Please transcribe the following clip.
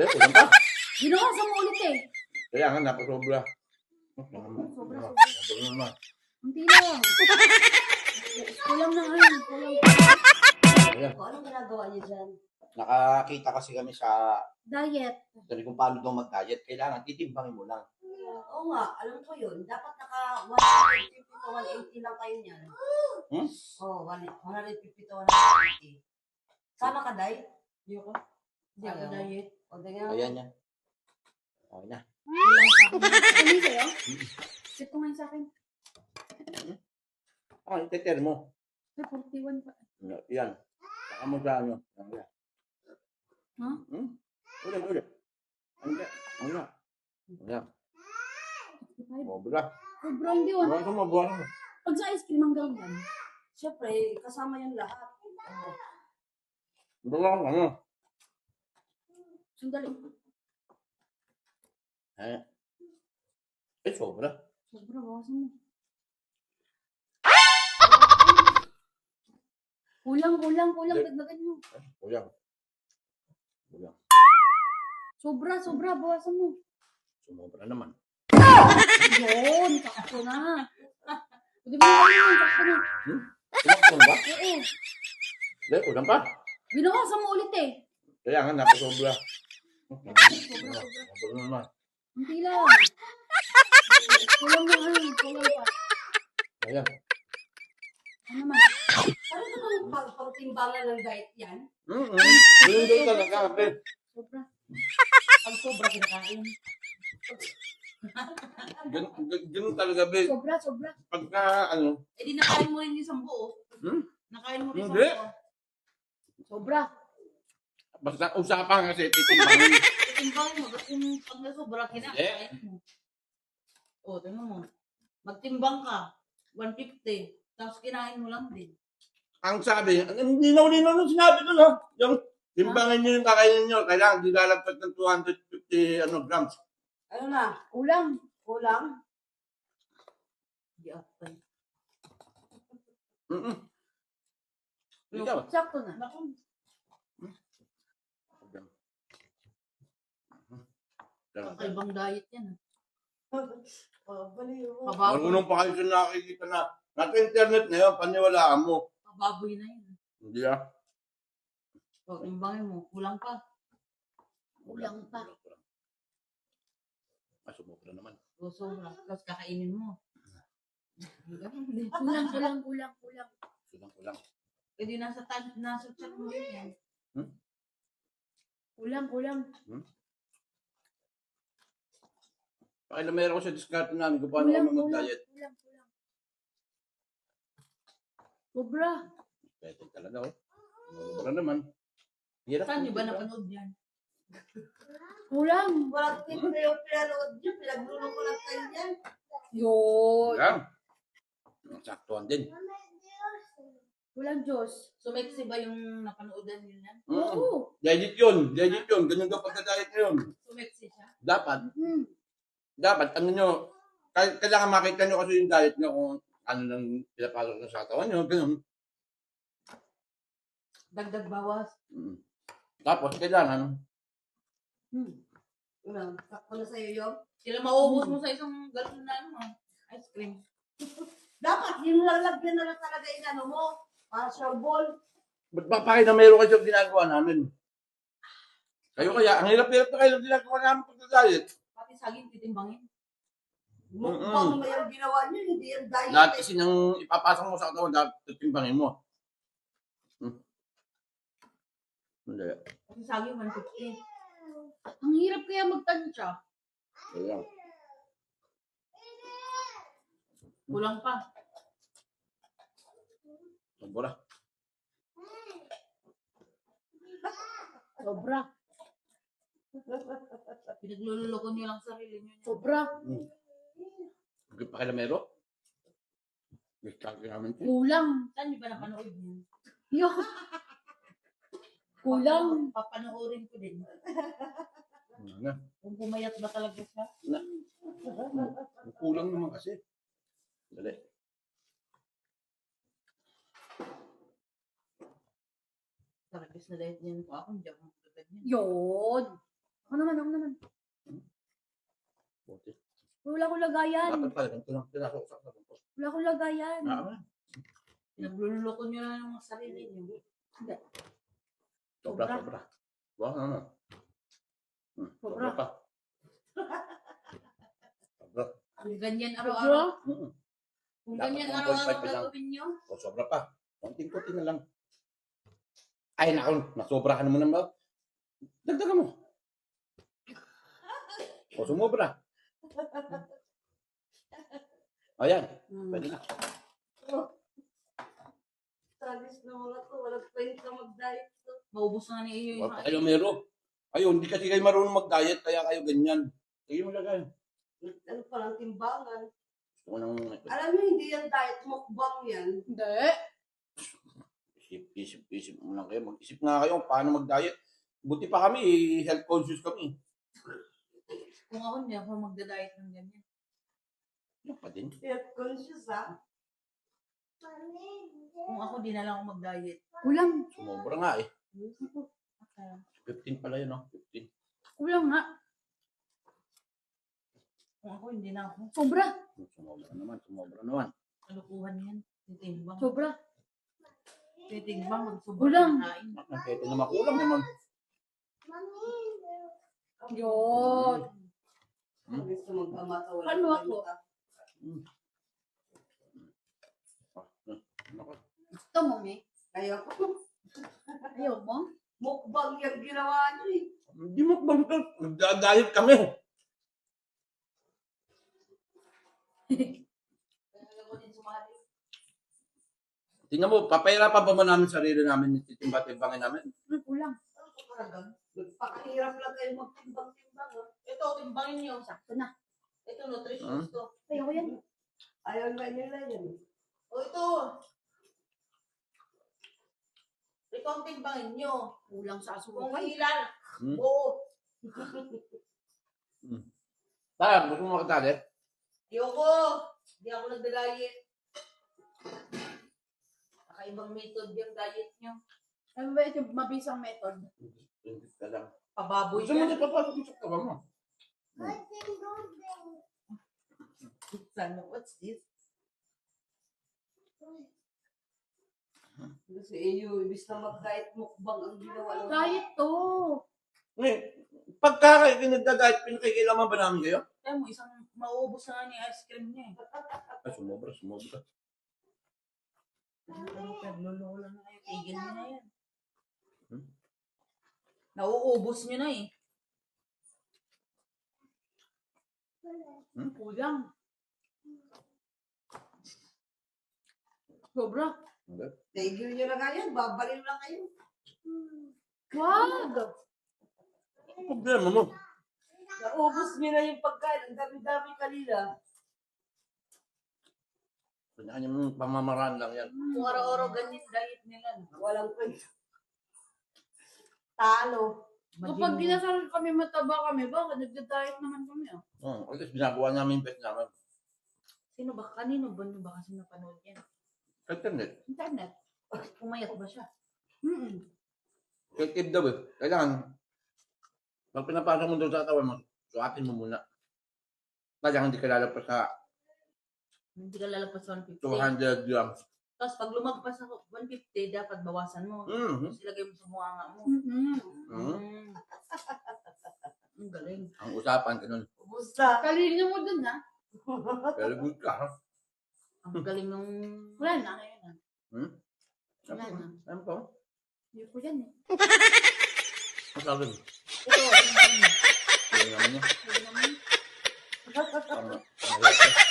Hindi, kulang pa. Binawasan mo ulit eh. Kaya nga, napasobra. Sobra, sobra. Sobra naman. Hindi lang. Kulang na ngayon. Kulang. Ayan. Anong ginagawa niyo dyan? Nakakita kasi kami sa Diet. Sabi kung paano daw mag-diet, kailangan titimbangin mo lang. Oo nga, alam ko yun. Dapat naka 150 to 180 lang kayo niyan. Hmm? Oo, oh, 150 to 180. Sama ka, Day? Hindi ako. Hindi ako diet. O, ganyan. Ayan yan. Okay na. Kulang sa akin. Ano sa'yo? Ko ngayon sa akin. Ah, iteter mo. Ay, 41 pa. Yan. Saka mo sa ano. Ayan. Ha? Hmm? Ulit, ulit. Ayan. Ayan. Ayan. 65. Sobra. Sobrang di oh. Buwan ko mo, buwan mo. Pag sa ice cream hanggang yan. Siyempre, kasama yung lahat. Buwan ano. Sandali. Eh. Eh, sobra. Sobra, bawasan mo. Kulang, kulang, kulang. Hindi. Dagdagan mo. Kulang. Kulang. Sobra, sobra. Bawasan mo. Sumobra naman. Yun, sakto na. Pwede mo na yun, sakto na. Kulang ba? Oo. Hindi, kulang pa. Binawasan mo ulit eh. Kaya nga, napasobra. Naman. Hindi lang. Kulang na ngayon, kulang pa. Ayan. Ano naman? Ano ba bang pag- pagtimbangan ng diet yan? Mm-mm. Ganun daw talaga, be. Sobra. Pag sobra kinakain. Ganun, talaga, be. Sobra, sobra. Pagka, ano, Eh di nakain mo rin isang buo. Hmm? Nakain mo rin isang buo. Sobra. Basta usapan kasi titimbangin. Timbangin mo, ba't yung pag nasobra kinakain mo? O, tingnan mo. Magtimbang ka, 150. Tapos kinain mo lang din. Ang sabi, ang linaw-linaw nung sinabi ko, no? Yung timbangin nyo yung kakainin nyo, kailangan di lalagpas ng 250 ano, grams. Ano na? Kulang. Kulang? Di apay. Mm-mm. Ikaw. Sakto na. Naku, kakaibang diet yan. Oh, baliw. ah. Pababoy, Marunong pa kayo sa nakikita na nasa internet na yun, paniwalaan mo. pababoy na yan. Hindi ah. O, timbangin mo, kulang pa. Kulang pa. Ah, sumobra naman. O, sobra. Tapos kakainin mo. Hindi. Kulang, kulang, kulang, kulang. Kulang-kulang. Eh di nasa, tan- nasa chat mo yun yan. Kulang, kulang. Pakilamera ko sa diskarte namin kung paano Kulang, kami kulang, mag-diet. kulang, kulang. Pwede talaga, oh. Sumobra naman. Hirap. Saan nyo ba napanood yan? Kulang. Walang tip na yung pinanood niyo. Pinaglulong ko lang kayo yan. Yun. Yan. Saktuan din. Kulang, Diyos. Sumeksi ba yung napanoodan nyo yan? Mm. Oo. Legit yun. Legit yun. Ganyan daw pagka-diet nyo yun. Sumeksi siya? Dapat. Hmm. Dapat, ano nyo, kaya- kailangan makita nyo kasi yung diet nyo kung ano nang pinapasok nyo sa katawan nyo. Ganun. Dagdag bawas? Mm. Tapos, kailangan, Hmm. Ano, sakto na sa'yo yun. Sila mauubos mo sa isang galon na ano, ice cream. Dapat, yung lalagyan na lang talaga yung ano mo. Para sa ball. ba't ba pa kayo na meron kayo ginagawa namin? Kayo kaya, ang hirap-hirap na kayo ginagawa namin pagka-diet. Pati saging titimbangin. Mukbang mo yung ginawa niyo. Hindi yung diet. Lahat eh. kasi nang ipapasok mo sa katawan, dapat timbangin mo. Hmm. Hindi. Pati saging 150. Ang hirap kaya magtansya. Kaya, Kulang pa. sobra. Sobra. Pinaglululoko nyo lang sarili nyo. Sobra. Hindi pa kayo meron? Diskarte namin. ito. Kulang. Saan nyo ba napanood yun? Yun. Kulang. Papanoorin ko din. Ano na? Kung pumayat ba talaga siya? Kulang naman kasi. Dali. Taragis na diet niyan ko ako. Hindi ako magkaganyan. Yun. Ako naman, ako naman. Buti. Wala akong lagayan. Dapat pala, ganito lang pinasok sa ko. Wala akong lagayan. Ah, Pinagluloko nyo na yung sarili nyo. Sobra, Sobra. sobra. Wow, ano? Hmm, Sobra. pa. Sobra. Kung ganyan araw-araw, Mm. kung Dapat ganyan 1.5 araw-araw pa lang. gagawin nyo, O, sobra pa. Konting-konti na lang. Ay, naku, nasobra ka naman naman. Dagdagan mo. O, sumobra. Ayan, hmm, pwede na. Tragis na mga to. Walang kwenta mag-diet to. maubos na ni iyo yung Wala pa kayo meron. Ayun, hindi kasi kayo marunong mag-diet, kaya kayo ganyan. Sige mo lagay. Ano pa lang timbangan. Gusto ko nang Alam mo, hindi yan diet mukbang yan. Hindi. isip, isip, isip mo lang kayo. Mag-isip nga kayo paano mag-diet. Buti pa kami, eh, health conscious kami. Kung ako hindi ako magda-diet ng ganyan. Yan pa din. Health conscious ha. Kung ako di na lang ako mag-diet. Kulang. Sumobra nga eh. Okay. 15 pala yun, no? 15. Kulang nga. Kung ako hindi na ako, Sobra. Sumobra naman, sumobra naman. kalukuhan yan. Titimbang. Sobra. Titimbang, magsubok Kulang. Kahit na makulang naman. Yun. Hmm? Gusto magpamata. Wala Ano ako? Ah, ah, naku. Gusto mo, me? Ayoko. Ayaw mo? Mukbang yung ginawa niyo eh. Hindi mo bang nagda-diet kami? Ako. Tingnan mo, papahirapan pa ba namin sarili namin titimba-timbangin namin? Ay, kulang. Ano ka talaga? Pakahirap lang kayo magtimbang-timbang. Ito, timbangin nyo. Sakto na. Ito, nutrition to. Ayaw ko yan. Ayaw nila yan. O ito. Ito ang timbangin nyo. Kulang sa Kung asukal. ilan, Hmm? buo. Tara, gusto mo makatali? Ayoko. Hindi ako nagda-diet. Nakaibang method yung diet nyo. Ano ba yung mabisang method? Hindi ka lang. Pababoy Gusto mo yan. na papasok mo sa kawa mo? Sana, what's this? Kasi iyo, ibis na mag-diet mukbang ang ginawa. Diet to. Ngayon, pagka kayo nagda-diet, pinakikilaman ba namin kayo? Kaya mo, isang mauubos na nga ni ice cream niya eh. Ay, sumobra, sumobra. Ano, naglululo na kayo. Tigil niyo na yan. Hmm? Nauubos niyo na eh. Kulang. Sobra. Hindi. Tigil nyo na nga yan, babalin lang kayo. Wag. Ano problema mo? Naubos nyo na yung pagkain. Ang dami-dami kanila. Kanya yung pamamaraan lang yan. Kung araw-araw ganyan diet nila. Walang kwenta. Talo. Kapag dinasal kami mataba kami, bakit nagda-diet naman kami ah? Oh, at least ginagawa namin yung best namin. Sino ba? Kanino ba nyo ba kasi napanood yan? Internet. Internet. Pumayat ba siya? Mm-mm. Effective daw eh. Kailangan, pag pinapasok mo doon sa katawan mo, suatin mo muna. Kailangan hindi ka lalagpas sa Hindi ka lalagpas sa 150. 200 grams. Tapos pag lumagpas ako, 150, dapat bawasan mo. Mm-hmm. Tapos ilagay mo sa mukha mo. Mm-hmm. mm-hmm. Ang galing. Ang usapan, ganun. Kumusta? Kalino mo dun, ha? Very good ka. Ang galing ng... Wala na, kaya na. Hmm? Wala. Ano po? Hindi ko yan, eh. Masabi mo. Ito, ano naman niya? Ano naman? Ano naman?